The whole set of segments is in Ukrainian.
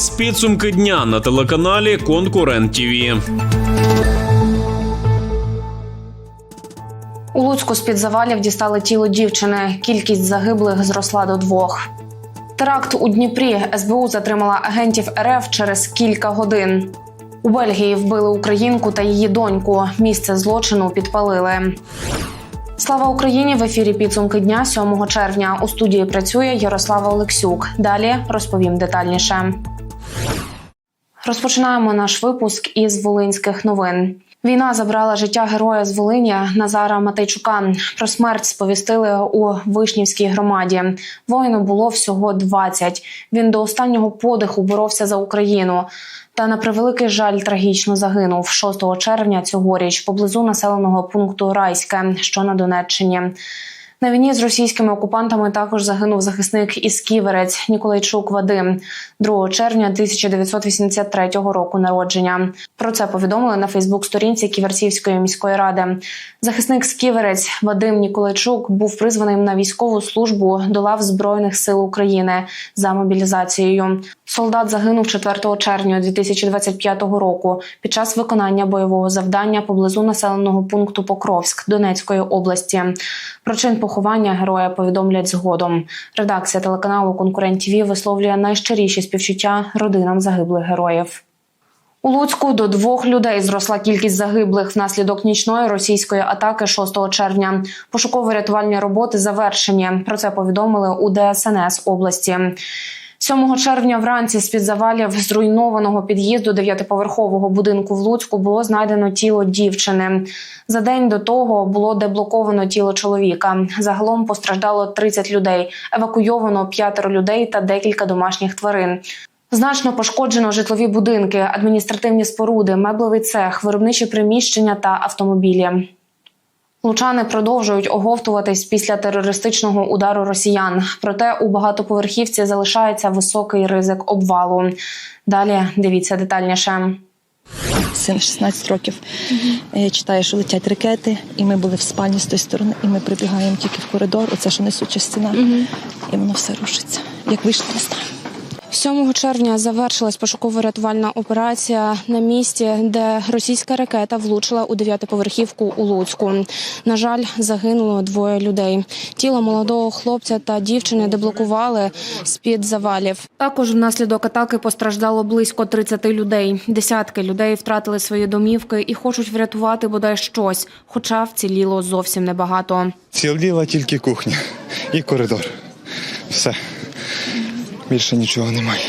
Дивитесь підсумки дня на телеканалі Конкурент ТІВІ. У Луцьку з-під завалів дістали тіло дівчини. Кількість загиблих зросла до двох. Теракт у Дніпрі СБУ затримала агентів РФ через кілька годин. У Бельгії вбили українку та її доньку. Місце злочину підпалили. Слава Україні! В ефірі підсумки дня 7 червня. У студії працює Ярослава Олексюк. Далі розповім детальніше. Розпочинаємо наш випуск із волинських новин. Війна забрала життя героя з Волині Назара Матейчука. Про смерть сповістили у Вишнівській громаді. Воїну було всього 20. Він до останнього подиху боровся за Україну. Та на превеликий жаль трагічно загинув 6 червня цьогоріч поблизу населеного пункту Райське, що на Донеччині. На війні з російськими окупантами також загинув захисник із Ківерець Ніколайчук Вадим 2 червня 1983 року народження. Про це повідомили на Фейсбук-сторінці Ківерцівської міської ради. Захисник з Ківерець Вадим Ніколайчук був призваний на військову службу до лав Збройних сил України за мобілізацією. Солдат загинув 4 червня 2025 року під час виконання бойового завдання поблизу населеного пункту Покровськ Донецької області. Про чин поховання героя повідомлять згодом. Редакція телеканалу Конкурент ТВ висловлює найщиріші співчуття родинам загиблих героїв. У Луцьку до двох людей зросла кількість загиблих внаслідок нічної російської атаки 6 червня. Пошуково-рятувальні роботи завершені. Про це повідомили у ДСНС області. 7 червня вранці з-під завалів зруйнованого під'їзду дев'ятиповерхового будинку в Луцьку було знайдено тіло дівчини. За день до того було деблоковано тіло чоловіка. Загалом постраждало 30 людей, евакуйовано п'ятеро людей та декілька домашніх тварин. Значно пошкоджено житлові будинки, адміністративні споруди, меблевий цех, виробничі приміщення та автомобілі. Лучани продовжують оговтуватись після терористичного удару росіян. Проте у багатоповерхівці залишається високий ризик обвалу. Далі дивіться детальніше. Син 16 років е, читає, що летять ракети, і ми були в спальні з тої сторони, і ми прибігаємо тільки в коридор. Оце що несуча стіна, і воно все рушиться. Як вийшло, не знаю. 7 червня завершилась пошуково-рятувальна операція на місці, де російська ракета влучила у дев'ятиповерхівку у Луцьку. На жаль, загинуло двоє людей. Тіло молодого хлопця та дівчини деблокували з під завалів. Також внаслідок атаки постраждало близько 30 людей. Десятки людей втратили свої домівки і хочуть врятувати бодай щось, хоча вціліло зовсім небагато. Ціліла тільки кухня і коридор. Все. Більше нічого немає.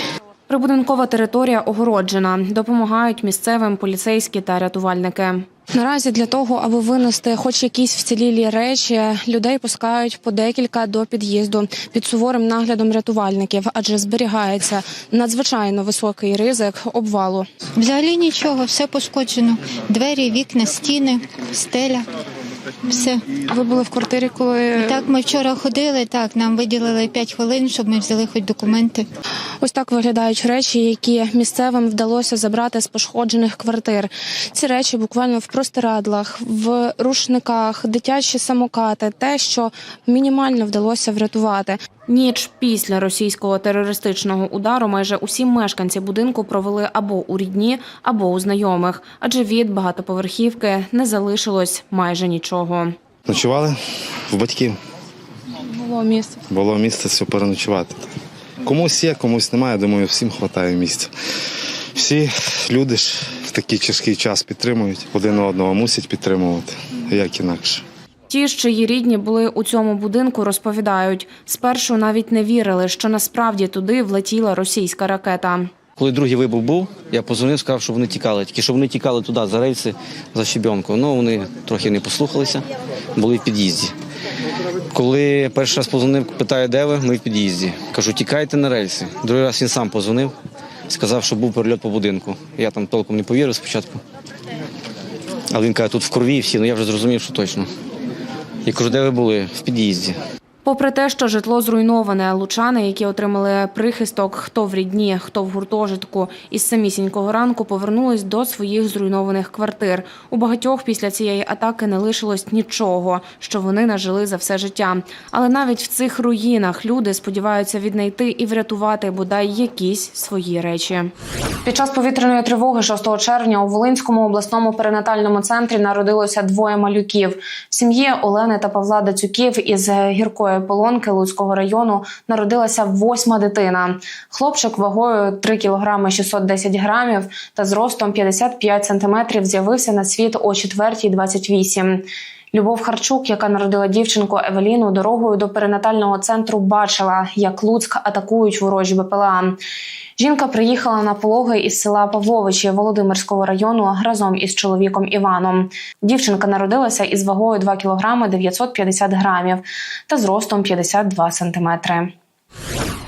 Прибудинкова територія огороджена. Допомагають місцевим поліцейські та рятувальники. Наразі для того, аби винести хоч якісь вцілілі речі, людей пускають по декілька до під'їзду під суворим наглядом рятувальників, адже зберігається надзвичайно високий ризик обвалу. Взагалі нічого, все пошкоджено. Двері, вікна, стіни, стеля. Все. Ви були в квартирі, коли Так, ми вчора ходили, так, нам виділили 5 хвилин, щоб ми взяли хоч документи. ось так виглядають речі, які місцевим вдалося забрати з пошкоджених квартир. Ці речі буквально в простирадлах, в рушниках, дитячі самокати, те, що мінімально вдалося врятувати. Ніч після російського терористичного удару майже усі мешканці будинку провели або у рідні, або у знайомих, адже від багатоповерхівки не залишилось майже нічого. Ночували в батьків. Було місце. Було місце все переночувати. Комусь є, комусь немає. Думаю, всім вистачає місця. Всі люди ж в такий тяжкий час підтримують, один одного мусять підтримувати. Як інакше. Ті, ж, чиї рідні були у цьому будинку, розповідають, спершу навіть не вірили, що насправді туди влетіла російська ракета. Коли другий вибух був, я позвонив, сказав, щоб вони тікали. Тільки щоб вони тікали туди, за рельси, за щебенку. Ну, вони трохи не послухалися, були в під'їзді. Коли перший раз позвонив, питає, де ви, ми в під'їзді. Кажу, тікайте на рельси. Другий раз він сам позвонив, сказав, що був перельот по будинку. Я там толком не повірив спочатку. Але він каже, тут в крові всі, ну я вже зрозумів, що точно. Я кажу, де ви були? В під'їзді. Попри те, що житло зруйноване, лучани, які отримали прихисток, хто в рідні, хто в гуртожитку, із самісінького ранку повернулись до своїх зруйнованих квартир. У багатьох після цієї атаки не лишилось нічого, що вони нажили за все життя. Але навіть в цих руїнах люди сподіваються віднайти і врятувати бодай якісь свої речі. Під час повітряної тривоги 6 червня у Волинському обласному перинатальному центрі народилося двоє малюків. Сім'ї Олени та Павла Дацюків із гіркої полонки Луцького району народилася восьма дитина. Хлопчик вагою 3 кг 610 грамів та зростом 55 сантиметрів з'явився на світ о 4.28. Любов Харчук, яка народила дівчинку Евеліну, дорогою до перинатального центру бачила, як Луцьк атакують ворожі БПЛА. Жінка приїхала на пологи із села Павловичі Володимирського району разом із чоловіком Іваном. Дівчинка народилася із вагою 2 кг 950 грамів та зростом 52 сантиметри.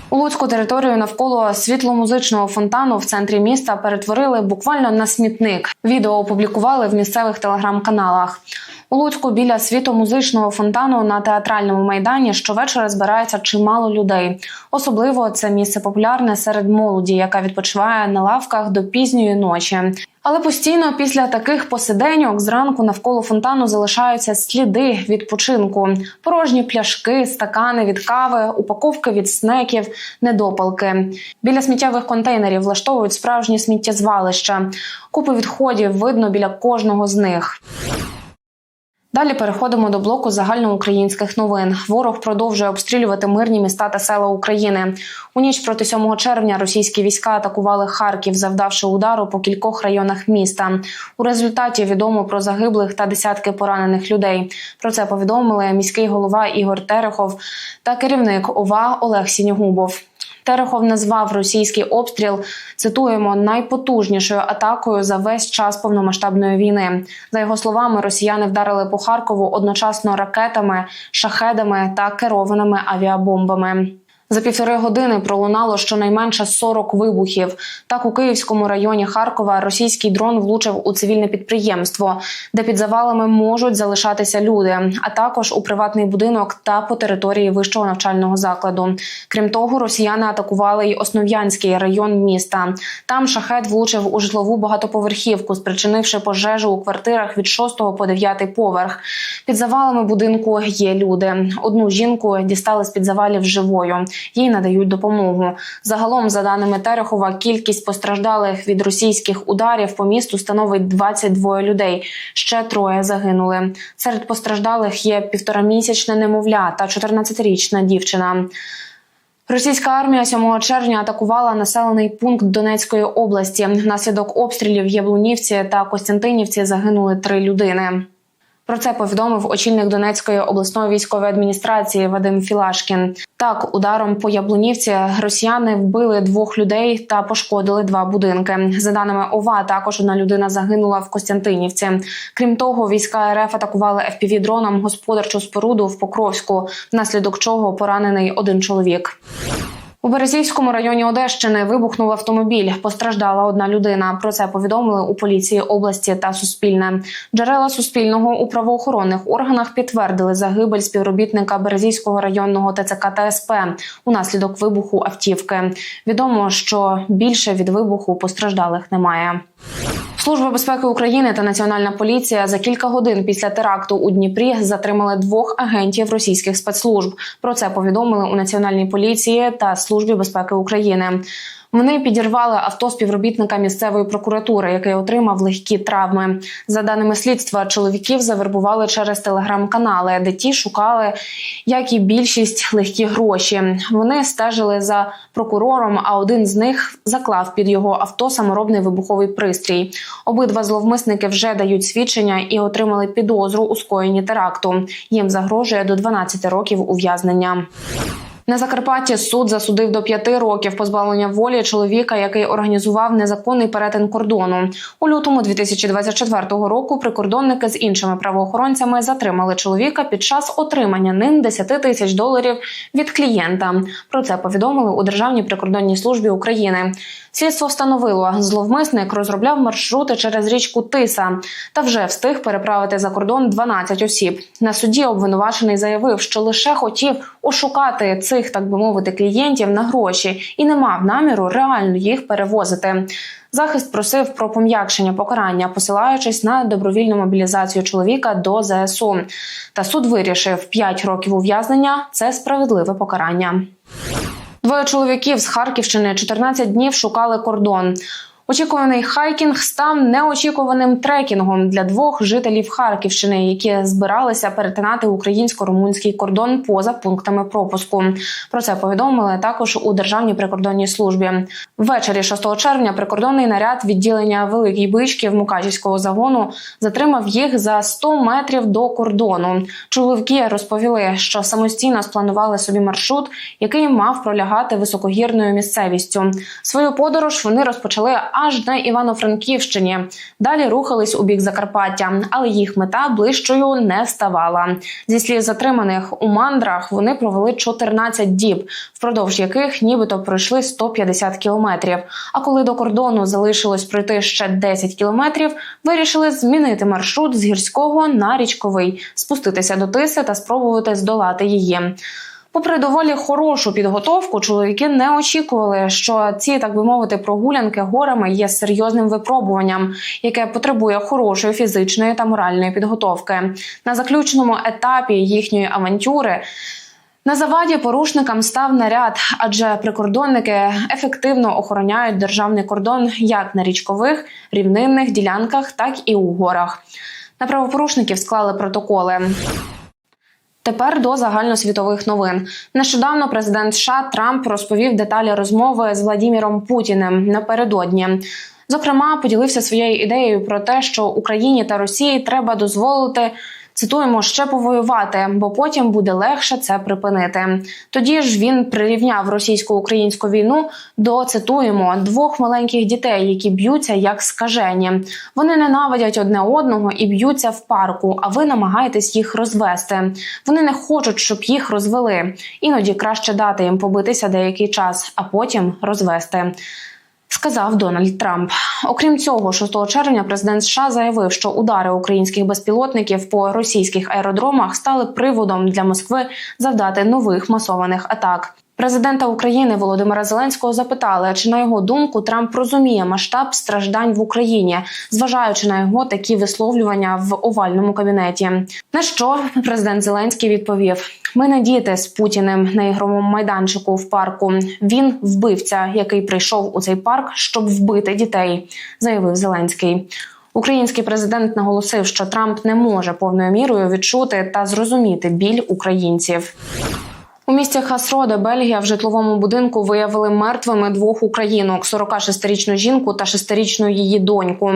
У Луцьку територію навколо світломузичного фонтану в центрі міста перетворили буквально на смітник. Відео опублікували в місцевих телеграм-каналах. У Луцьку біля світомузичного фонтану на театральному майдані щовечора збирається чимало людей. Особливо це місце популярне серед молоді, яка відпочиває на лавках до пізньої ночі. Але постійно після таких посиденьок зранку навколо фонтану залишаються сліди відпочинку: порожні пляшки, стакани від кави, упаковки від снеків, недопалки. Біля сміттєвих контейнерів влаштовують справжні сміттєзвалища. Купи відходів видно біля кожного з них. Далі переходимо до блоку загальноукраїнських новин. Ворог продовжує обстрілювати мирні міста та села України. У ніч проти 7 червня російські війська атакували Харків, завдавши удару по кількох районах міста. У результаті відомо про загиблих та десятки поранених людей. Про це повідомили міський голова Ігор Терехов та керівник ОВА Олег Сінігубов. Терехов назвав російський обстріл цитуємо найпотужнішою атакою за весь час повномасштабної війни. За його словами, росіяни вдарили по Харкову одночасно ракетами, шахедами та керованими авіабомбами. За півтори години пролунало щонайменше 40 вибухів. Так у Київському районі Харкова російський дрон влучив у цивільне підприємство, де під завалами можуть залишатися люди, а також у приватний будинок та по території вищого навчального закладу. Крім того, росіяни атакували й Основ'янський район міста. Там шахет влучив у житлову багатоповерхівку, спричинивши пожежу у квартирах від 6 по 9 поверх. Під завалами будинку є люди. Одну жінку дістали з під завалів живою. Їй надають допомогу. Загалом, за даними Терехова, кількість постраждалих від російських ударів по місту становить 22 людей. Ще троє загинули. Серед постраждалих є півторамісячне немовля та 14-річна дівчина. Російська армія 7 червня атакувала населений пункт Донецької області. Внаслідок обстрілів в Яблунівці та Костянтинівці загинули три людини. Про це повідомив очільник Донецької обласної військової адміністрації Вадим Філашкін. Так, ударом по Яблунівці росіяни вбили двох людей та пошкодили два будинки. За даними ОВА, також одна людина загинула в Костянтинівці. Крім того, війська РФ атакували fpv дроном господарчу споруду в Покровську, внаслідок чого поранений один чоловік. У Березівському районі Одещини вибухнув автомобіль. Постраждала одна людина. Про це повідомили у поліції області та Суспільне. Джерела Суспільного у правоохоронних органах підтвердили загибель співробітника Березівського районного ТЦК та СП унаслідок вибуху автівки. Відомо, що більше від вибуху постраждалих немає. Служба безпеки України та Національна поліція за кілька годин після теракту у Дніпрі затримали двох агентів російських спецслужб. Про це повідомили у Національній поліції та службі безпеки України. Вони підірвали авто співробітника місцевої прокуратури, який отримав легкі травми. За даними слідства, чоловіків завербували через телеграм-канали, де ті шукали, як і більшість легкі гроші. Вони стежили за прокурором, а один з них заклав під його авто саморобний вибуховий пристрій. Обидва зловмисники вже дають свідчення і отримали підозру у скоєнні теракту. Їм загрожує до 12 років ув'язнення. На Закарпатті суд засудив до п'яти років позбавлення волі чоловіка, який організував незаконний перетин кордону. У лютому 2024 року прикордонники з іншими правоохоронцями затримали чоловіка під час отримання ним 10 тисяч доларів від клієнта. Про це повідомили у Державній прикордонній службі України. Слідство встановило, зловмисник розробляв маршрути через річку Тиса та вже встиг переправити за кордон 12 осіб. На суді обвинувачений заявив, що лише хотів ошукати цих, так би мовити, клієнтів на гроші і не мав наміру реально їх перевозити. Захист просив про пом'якшення покарання, посилаючись на добровільну мобілізацію чоловіка до ЗСУ. Та суд вирішив 5 років ув'язнення це справедливе покарання. Двоє чоловіків з Харківщини 14 днів шукали кордон. Очікуваний хайкінг став неочікуваним трекінгом для двох жителів Харківщини, які збиралися перетинати українсько-румунський кордон поза пунктами пропуску. Про це повідомили також у Державній прикордонній службі. Ввечері 6 червня прикордонний наряд відділення Великій Бички в Мукачівського загону затримав їх за 100 метрів до кордону. Чоловіки розповіли, що самостійно спланували собі маршрут, який мав пролягати високогірною місцевістю. Свою подорож вони розпочали аж на Івано-Франківщині. Далі рухались у бік Закарпаття, але їх мета ближчою не ставала. Зі слів затриманих у мандрах вони провели 14 діб, впродовж яких нібито пройшли 150 кілометрів. А коли до кордону залишилось пройти ще 10 кілометрів, вирішили змінити маршрут з гірського на річковий, спуститися до тиси та спробувати здолати її. Попри доволі хорошу підготовку, чоловіки не очікували, що ці, так би мовити, прогулянки горами є серйозним випробуванням, яке потребує хорошої фізичної та моральної підготовки. На заключному етапі їхньої авантюри. На заваді порушникам став наряд, адже прикордонники ефективно охороняють державний кордон як на річкових, рівнинних ділянках, так і у горах. На правопорушників склали протоколи. Тепер до загальносвітових новин. Нещодавно президент США Трамп розповів деталі розмови з Владіміром Путіним напередодні. Зокрема, поділився своєю ідеєю про те, що Україні та Росії треба дозволити. Цитуємо ще повоювати, бо потім буде легше це припинити. Тоді ж він прирівняв російсько-українську війну до цитуємо двох маленьких дітей, які б'ються як скажені. Вони ненавидять одне одного і б'ються в парку. А ви намагаєтесь їх розвести. Вони не хочуть, щоб їх розвели. Іноді краще дати їм побитися деякий час, а потім розвести. Сказав Дональд Трамп. Окрім цього, 6 червня президент США заявив, що удари українських безпілотників по російських аеродромах стали приводом для Москви завдати нових масованих атак. Президента України Володимира Зеленського запитали, чи на його думку Трамп розуміє масштаб страждань в Україні, зважаючи на його такі висловлювання в овальному кабінеті. На що президент Зеленський відповів: ми не діти з Путіним на ігровому майданчику в парку. Він вбивця, який прийшов у цей парк, щоб вбити дітей, заявив Зеленський. Український президент наголосив, що Трамп не може повною мірою відчути та зрозуміти біль українців. Місті Хасроде, Бельгія, в житловому будинку виявили мертвими двох українок: 46-річну жінку та 6-річну її доньку.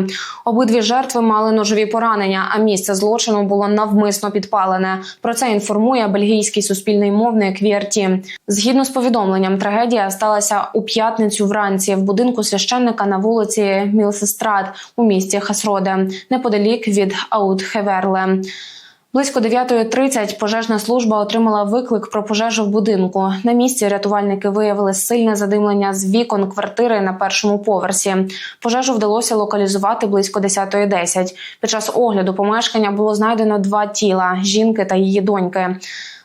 Обидві жертви мали ножові поранення, а місце злочину було навмисно підпалене. Про це інформує бельгійський суспільний мовник VRT. Згідно з повідомленням, трагедія сталася у п'ятницю вранці в будинку священника на вулиці Мілсестрат у місті Хасроде, неподалік від Аутхеверле. Близько 9.30 пожежна служба отримала виклик про пожежу в будинку. На місці рятувальники виявили сильне задимлення з вікон квартири на першому поверсі. Пожежу вдалося локалізувати близько 10.10. Під час огляду помешкання було знайдено два тіла жінки та її доньки.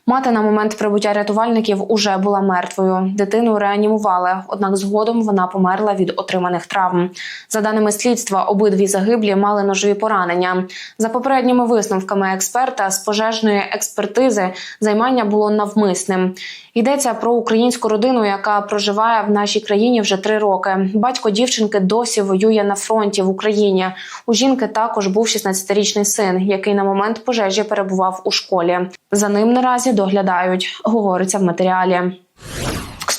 Мати на момент прибуття рятувальників уже була мертвою. Дитину реанімували, однак згодом вона померла від отриманих травм. За даними слідства, обидві загиблі мали ножові поранення. За попередніми висновками експерта з пожежної експертизи займання було навмисним. Йдеться про українську родину, яка проживає в нашій країні вже три роки. Батько дівчинки досі воює на фронті в Україні. У жінки також був 16-річний син, який на момент пожежі перебував у школі. За ним наразі доглядають, говориться в матеріалі.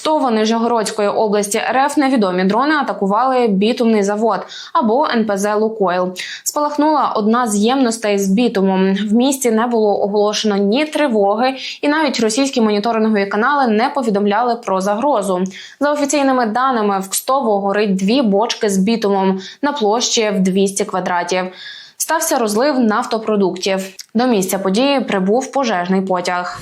Кстово Нижегородської області РФ невідомі дрони атакували бітумний завод або НПЗ Лукойл. Спалахнула одна з ємностей з бітумом. В місті не було оголошено ні тривоги, і навіть російські моніторингові канали не повідомляли про загрозу. За офіційними даними, в Кстово горить дві бочки з бітумом на площі в 200 квадратів. Стався розлив нафтопродуктів. До місця події прибув пожежний потяг.